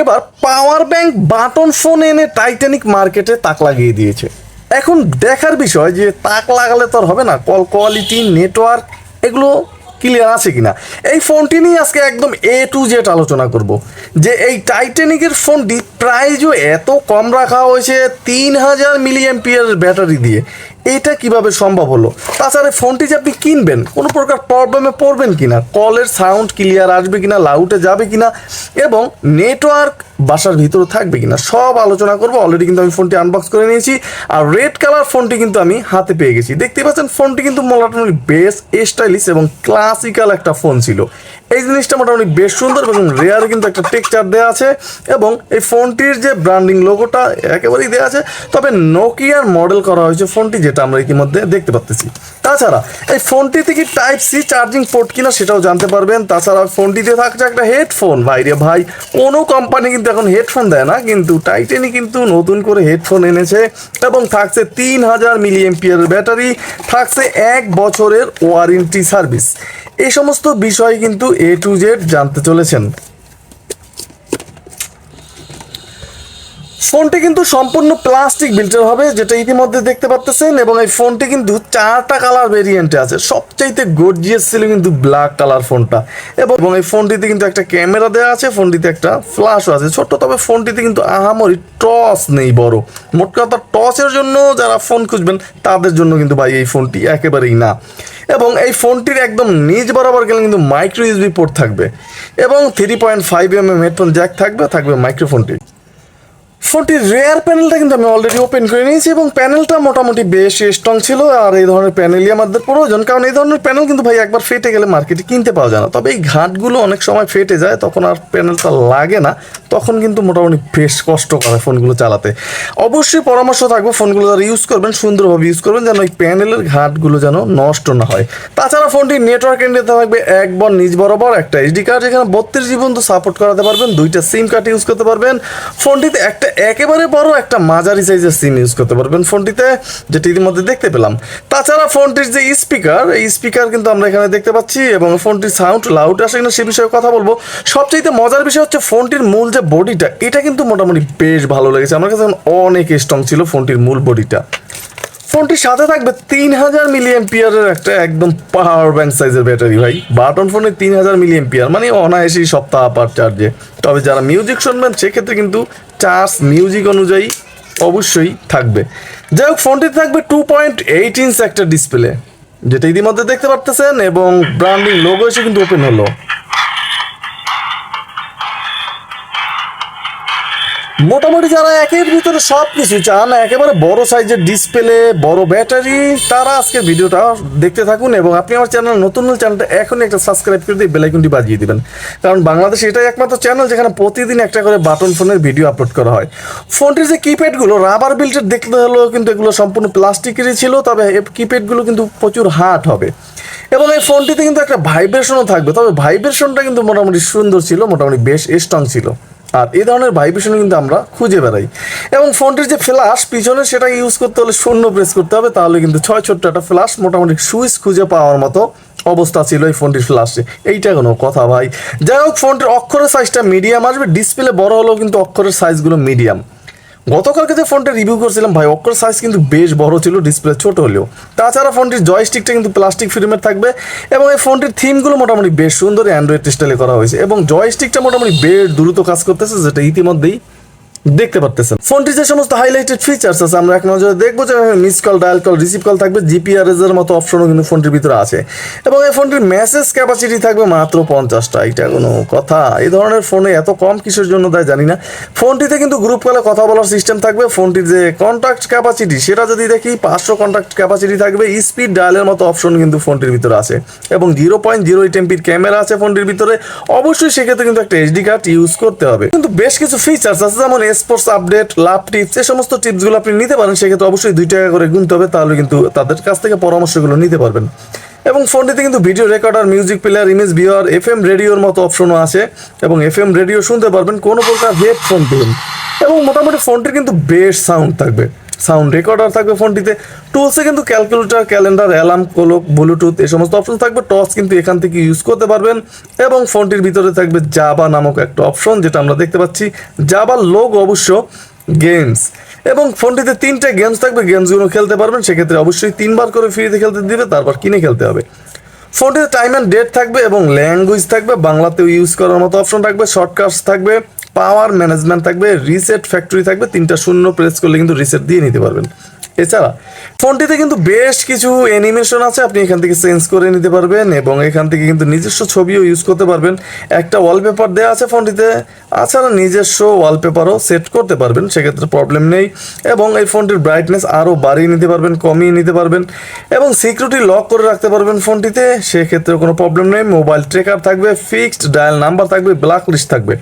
এবার power bank button phone এনে Titanic মার্কেটে তাক লাগিয়ে দিয়েছে। এখন দেখার বিষয় যে তাক লাগালে তো আর হবে না, কল কোয়ালিটি, নেটওয়ার্ক, এগুলো ক্লিয়ার আছে কিনা? এই ফোনটি নিয়ে আজকে একদম এ টু জেড আলোচনা করব। যে এই টাইটানিকের ফোনটি প্রাইজও এত কম রাখা হয়েছে, তিন হাজার মিলি এমপিয়ার ব্যাটারি দিয়ে। এটা কীভাবে সম্ভব হলো? তাছাড়া ফোনটি যে আপনি কিনবেন, কোনো প্রকার প্রবলেমে পড়বেন কিনা? কলের সাউন্ড ক্লিয়ার আসবে কিনা লাউটে যাবে কিনা? এবং নেটওয়ার্ক বাসার ভিতরে থাকবে কিনা? সব আলোচনা করব। অলরেডি কিন্তু আমি ফোনটি আনবক্স করে নিয়েছি। আর রেড কালার ফোনটি কিন্তু আমি হাতে পেয়ে গেছি। দেখতে পাচ্ছেন ফোনটি কিন্তু মোটামুটি বেশ স্টাইলিশ এবং ক্লাসিক্যাল একটা ফোন ছিল। এই জিনিসটা মোটামুটি বেশ সুন্দর এবং রেয়ার কিন্তু একটা টেক্সচার দেওয়া আছে এবং এই ফোনটির যে ব্র্যান্ডিং লোগোটা একেবারেই দেওয়া আছে। তবে নোকিয়ার মডেল করা হয়েছে ফোনটি যেটা আমরা ইতিমধ্যে দেখতে পাচ্ছি তাছাড়া, এই ফোনটিতে কি টাইপ সি চার্জিং পোর্ট কিনা সেটাও জানতে পারবেন। তাছাড়া ফোনটিতে থাকছে একটা হেডফোন ভাই রে ভাই, কোনো কোম্পানি কিন্তু এখন হেডফোন দেয় না, কিন্তু টাইটেনই কিন্তু নতুন করে হেডফোন এনেছে এবং থাকছে তিন হাজার মিলি এমপিয়ার ব্যাটারি থাকছে এক বছরের ওয়ারেন্টি সার্ভিস এই সমস্ত বিষয় কিন্তু এ টু জেড জানতে চলেছেন। ফোনটি কিন্তু সম্পূর্ণ প্লাস্টিক বিল্টের হবে, যেটা ইতিমধ্যে দেখতে পাচ্ছেন এবং এই ফোনটি কিন্তু চারটা কালার ভেরিয়েন্টে আছে। সবচাইতে গর্জিয়াস ছিল কিন্তু ব্ল্যাক কালার ফোনটা। এবং এই ফোনটিতে কিন্তু একটা ক্যামেরা দেওয়া আছে, ফোনটিতে একটা ফ্ল্যাশও আছে। ছোট্ট, তবে ফোনটিতে কিন্তু আহামরি টস নেই বড়। মোট কথা টসের জন্য যারা ফোন খুঁজবেন, তাদের জন্য কিন্তু ভাই এই ফোনটি একেবারেই না। এবং এই ফোনটির একদম নিজ বরাবর গেলে কিন্তু মাইক্রো ইউএসবি পোর্ট থাকবে। এবং three point five M M headphone jack থাকবে থাকবে মাইক্রোফোনটি ফোনটির রেয়ার প্যানেলটা কিন্তু আমি অলরেডি ওপেন করে নিয়েছি এবং প্যানেলটা মোটামুটি বেশ স্ট্রং ছিল আর এই ধরনের প্যানেলই আমাদের প্রয়োজন। কারণ এই ধরনের প্যানেল কিন্তু ভাই একবার ফেটে গেলে মার্কেটে কিনতে পাওয়া যায় না। তবে এই ঘাটগুলো অনেক সময় ফেটে যায়, তখন আর প্যানেলটা লাগে না। তখন কিন্তু মোটামুটি বেশ কষ্ট করে ফোনগুলো চালাতে। অবশ্যই পরামর্শ থাকবে ফোনগুলো যারা ইউজ করবেন, সুন্দরভাবে ইউজ করবেন, যেন ওই প্যানেলের ঘাটগুলো যেন নষ্ট না হয়। তাছাড়া ফোনটির নেটওয়ার্ক এন্ডেতে থাকবে একবার নিজ বরাবর একটা এইচডি কার্ড যেখানে বত্রিশ জীবন তো সাপোর্ট করাতে পারবেন, দুইটা সিম কার্ড ইউজ করতে পারবেন। ফোনটিতে একটা একেবারে বড় একটা মাঝারি সাইজের সিম ইউজ করতে পারবেন ফোনটিতে, যেটি ইতিমধ্যে দেখতে পেলাম। তাছাড়া ফোনটির যে স্পিকার এই স্পিকার কিন্তু আমরা এখানে দেখতে পাচ্ছি এবং ফোনটির সাউন্ড লাউড আসে কিনা সে বিষয়ে কথা বলব। সবচাইতে মজার বিষয় হচ্ছে ফোনটির মূল যে বডিটা এটা কিন্তু মোটামুটি বেশ ভালো লেগেছে। আমার কাছে অনেক স্ট্রং ছিল ফোনটির মূল বডিটা ফোনটির সাথে থাকবে তিন হাজার মিলি এমপিয়ারের একটা একদম পাওয়ার ব্যাংক সাইজের ব্যাটারি ভাই। বাটন ফোনে তিন হাজার মিলি এমপিয়ার মানে অনায়াসই সপ্তাহ পার চার্জে তবে যারা মিউজিক শুনবেন, সেক্ষেত্রে কিন্তু চার্জ মিউজিক অনুযায়ী অবশ্যই থাকবে। যাই হোক, ফোনটিতে থাকবে টু পয়েন্ট এইট ইঞ্চ একটা ডিসপ্লে যেটা ইতিমধ্যে দেখতে পারতেছেন এবং ব্র্যান্ডিং লোগো এসে কিন্তু ওপেন হলো। মোটামুটি যারা একের ভিতরে সব কিছু চান, একেবারে বড় সাইজের ডিসপ্লে বড় ব্যাটারি তারা আজকে ভিডিওটা দেখতে থাকুন এবং আপনি আমার চ্যানেল নতুন নতুন চ্যানেলটা এখনই একটা সাবস্ক্রাইব করে দিয়ে বেলাইকনটি বাজিয়ে দিবেন। কারণ বাংলাদেশে এটাই একমাত্র চ্যানেল যেখানে প্রতিদিন একটা করে বাটন ফোনের ভিডিও আপলোড করা হয়। ফোনটির যে কিপ্যাডগুলো রাবার বিল্টের দেখতে হলেও কিন্তু এগুলো সম্পূর্ণ প্লাস্টিকেরই ছিল, তবে কিপ্যাডগুলো কিন্তু প্রচুর হার্ড হবে। এবং এই ফোনটিতে কিন্তু একটা ভাইব্রেশনও থাকবে, তবে ভাইব্রেশনটা কিন্তু মোটামুটি সুন্দর ছিল, মোটামুটি বেশ স্ট্রং ছিল। আর এই ধরনের ভাইব্রেশন কিন্তু আমরা খুঁজে বেড়াই। এবং ফোনটির যে ফ্ল্যাশ পিছনে সেটা ইউজ করতে হলে শূন্য প্রেস করতে হবে, তাহলে কিন্তু ছয় ছোট্ট একটা ফ্ল্যাশ মোটামুটি সুইচ খুঁজে পাওয়ার মতো অবস্থা ছিল এই ফোনটির ফ্ল্যাশে এইটা কোনো কথা ভাই। যাই হোক ফোনটির অক্ষরের সাইজটা মিডিয়াম আসবে ডিসপ্লে বড় হলেও কিন্তু অক্ষরের সাইজগুলো মিডিয়াম গতকালকে যে ফোনটা রিভিউ করছিলাম, ভাই, অক্ষর সাইজ কিন্তু বেশ বড় ছিল ডিসপ্লে ছোট হলেও। তাছাড়া ফোনটির জয়স্টিকটা কিন্তু প্লাস্টিক ফিল্মের থাকবে এবং এই ফোনটির থিমগুলো মোটামুটি বেশ সুন্দর অ্যান্ড্রয়েড স্টাইলে করা হয়েছে এবং জয়স্টিকটা মোটামুটি বেশ দ্রুত কাজ করতেছে, যেটা ইতিমধ্যেই দেখতে পারতেছেন। ফোনটির যে সমস্ত হাইলাইটেড ফিচার্স আছে, আমরা এক নজরে দেখব যে miss call dial call receive call থাকবে জিপিআরএস এর মতো অপশনও কিন্তু ফোনটির ভিতরে আছে। এবং এই ফোনটির মেসেজ ক্যাপাসিটি থাকবে মাত্র পঞ্চাশটা। এটা কোনো কথা। এই ধরনের ফোনে এত কম কিসের জন্য দেয় জানি না। ফোনটিতে কিন্তু গ্রুপ কলে কথা বলার সিস্টেম থাকবে। ফোনটির যে কন্ট্যাক্ট ক্যাপাসিটি সেটা যদি দেখি, পাঁচশো কন্ট্যাক্ট ক্যাপাসিটি থাকবে। স্পিড ডায়ালের মতো অপশন কিন্তু ফোনটির ভিতরে আছে। এবং জিরো পয়েন্ট জিরো এইট এমপির ক্যামেরা আছে ফোনটির ভিতরে। অবশ্যই সেক্ষেত্রে কিন্তু একটা এইচডি কার্ড ইউজ করতে হবে। কিন্তু বেশ কিছু ফিচার্স আছে, যেমন স্পোর্টস আপডেট লাভ টিপস এই সমস্ত টিপসগুলো আপনি নিতে পারেন, সেক্ষেত্রে অবশ্যই দুই টাকা করে গুনতে হবে, তাহলে কিন্তু তাদের কাছ থেকে পরামর্শগুলো নিতে পারবেন। এবং ফোনটিতে কিন্তু video recorder music player image viewer F M রেডিওর মতো অপশনও আছে, এবং এফ এম রেডিও শুনতে পারবেন, কোনো প্রকার হেডফোন পেন এবং মোটামুটি ফোনটির কিন্তু বেশ সাউন্ড থাকবে। সাউন্ড রেকর্ডার থাকবে ফোনটিতে। টুলসে কিন্তু calculator, calendar, alarm, clock, bluetooth এই সমস্ত অপশন থাকবে। টর্চ কিন্তু এখান থেকে ইউজ করতে পারবেন। এবং ফোনটির ভিতরে থাকবে জাবা নামক একটা অপশন যেটা আমরা দেখতে পাচ্ছি। জাবার লোক অবশ্য গেমস এবং ফোনটিতে তিনটে গেমস থাকবে। গেমসগুলো খেলতে পারবেন। সেক্ষেত্রে অবশ্যই তিনবার করে ফ্রিতে খেলতে দিবে, তারপর কিনে খেলতে হবে। ফোনটিতে টাইম অ্যান্ড ডেট থাকবে এবং ল্যাঙ্গুয়েজ থাকবে। বাংলাতেও ইউজ করার মতো অপশন থাকবে। শর্টকাটস থাকবে। পাওয়ার ম্যানেজমেন্ট থাকবে, রিসেট ফ্যাক্টরি থাকবে, তিনটা শূন্য প্রেস করলে কিন্তু রিসেট দিয়ে নিতে পারবেন। এছাড়া, ফোনটিতে কিন্তু বেশ কিছু অ্যানিমেশন আছে, আপনি এখান থেকে চেঞ্জ করে নিতে পারবেন এবং এখান থেকে কিন্তু নিজস্ব ছবিও ইউজ করতে পারবেন। একটা ওয়ালপেপার দেওয়া আছে ফোনটিতে তাছাড়া নিজস্ব ওয়ালপেপারও সেট করতে পারবেন, সেক্ষেত্রে প্রবলেম নেই। এবং এই ফোনটির ব্রাইটনেস আরও বাড়িয়ে নিতে পারবেন, কমিয়ে নিতে পারবেন এবং সিকিউরিটি লক করে রাখতে পারবেন ফোনটিতে সেক্ষেত্রে কোনো প্রবলেম নেই। মোবাইল ট্রেকার থাকবে ফিক্সড ডায়াল নাম্বার থাকবে ব্ল্যাক লিস্ট থাকবে।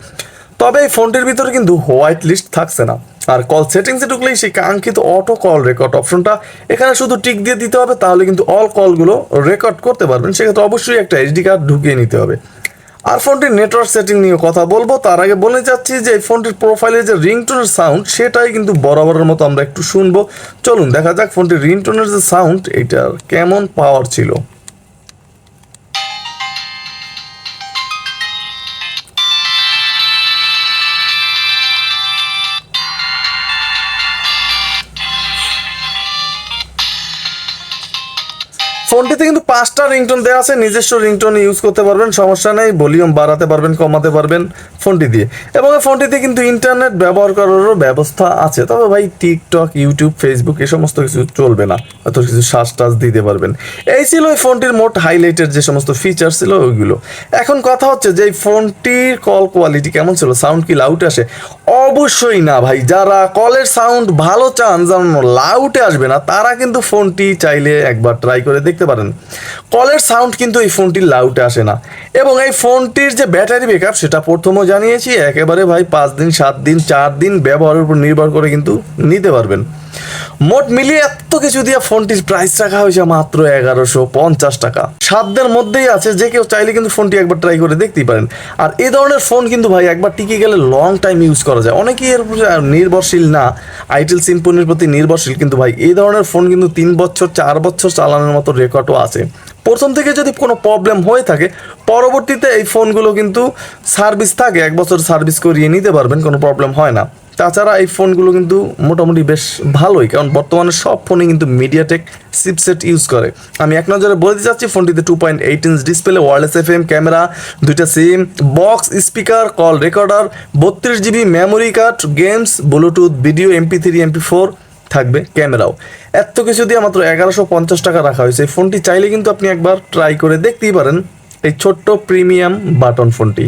তবে এই ফোনটির ভিতরে কিন্তু হোয়াইট লিস্ট থাকছে না। আর কল সেটিংসে ঢুকলেই সেই কাঙ্ক্ষিত অটো কল রেকর্ড অপশনটা এখানে শুধু টিক দিয়ে দিতে হবে, তাহলে কিন্তু অল কলগুলো রেকর্ড করতে পারবেন। সেক্ষেত্রে অবশ্যই একটা এইচডি কার্ড ঢুকিয়ে নিতে হবে। আর ফোনটির নেটওয়ার্ক সেটিং নিয়ে কথা বলব। তার আগে বলে যাচ্ছি যে এই ফোনটির প্রোফাইলে যে রিংটোনের সাউন্ড সেটাই কিন্তু বরাবরের মতো আমরা একটু শুনব। চলুন, দেখা যাক ফোনটির রিংটোনের যে সাউন্ড এটার কেমন পাওয়ার ছিল। ফোনটিতে কিন্তু পাঁচটা রিংটোন দেওয়া আছে, নিজস্ব রিংটোন ইউজ করতে পারবেন, সমস্যা নেই, ভলিউম বাড়াতে পারবেন, কমাতে পারবেন ফোনটি দিয়ে। এবং এই ফোনটিতে কিন্তু ইন্টারনেট ব্যবহার করারও ব্যবস্থা আছে। তবে ভাই টিকটক ইউটিউব ফেসবুক এই সমস্ত কিছু চলবে না। অত কিছু শ্বাস টাস দিতে পারবেন। এই ছিল এই ফোনটির মোট হাইলাইটের যে সমস্ত ফিচার ছিল ওইগুলো। এখন কথা হচ্ছে যে এই ফোনটির কল কোয়ালিটি কেমন ছিল? সাউন্ড কি লাউট আসে? অবশ্যই না ভাই। যারা কলের সাউন্ড ভালো চান যেমন লাউটে আসবে না, তারা কিন্তু ফোনটি চাইলে একবার ট্রাই করে দেখতে পারেন। কলের সাউন্ড কিন্তু এই ফোনটির লাউটে আসে না। এবং এই ফোনটির যে ব্যাটারি ব্যাকআপ সেটা প্রথমও জানিয়েছি, একেবারে ভাই পাঁচ দিন, সাত দিন, চার দিন ব্যবহারের উপর নির্ভর করে কিন্তু নিতে পারবেন। মোট মিলিয়ে এত কিছু দিয়ে ফোনটির প্রাইস রাখা হয়েছে মাত্র এগারোশো পঞ্চাশ টাকা। সাধ্যের মধ্যেই আছে, যে কেউ চাইলে কিন্তু ফোনটি একবার ট্রাই করে দেখতেই পারেন। আর এই ধরনের ফোন কিন্তু ভাই, একবার টিকে গেলে লং টাইম ইউজ করা যায়। অনেকেই এর নির্ভরশীল না। আইটেল সিম্পনির প্রতি নির্ভরশীল, কিন্তু ভাই এই ধরনের ফোন কিন্তু তিন বছর, চার বছর চালানোর মতো রেকর্ডও আছে। প্রথম থেকে যদি কোনো প্রবলেম হয়ে থাকে, পরবর্তীতে এই ফোনগুলো কিন্তু সার্ভিস থাকে, এক বছর সার্ভিস করিয়ে নিতে পারবেন, কোনো প্রবলেম হয় না। তাছাড়া এই ফোনগুলো কিন্তু মোটামুটি বেশ ভালোই, কারণ বর্তমানে সব ফোনে কিন্তু মিডিয়াটেক চিপসেট ইউজ করে। আমি এক নজরে বলে দিতে চাচ্ছি, ফোনটিতে two point eight inch display wireless F M camera দুইটা SIM box speaker call recorder বত্রিশ GB memory card games bluetooth video MP three MP four থাকবে ক্যামেরাও এত কিছু দিয়ে মাত্র এগারোশো পঞ্চাশ টাকা রাখা হয়েছে। ফোনটি চাইলে কিন্তু আপনি একবার ট্রাই করে দেখতেই পারেন। এই ছোট্ট প্রিমিয়াম বাটন ফোনটি।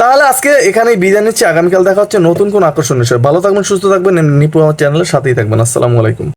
তাহলে আজকে এখানেই বিদায় নিচ্ছি। আগামীকাল দেখা হচ্ছে নতুন কোন আকর্ষণীয় বিষয়। ভালো থাকবেন, সুস্থ থাকবেন নিপু আমার চ্যানেলের সাথেই থাকবেন। আসসালামু আলাইকুম।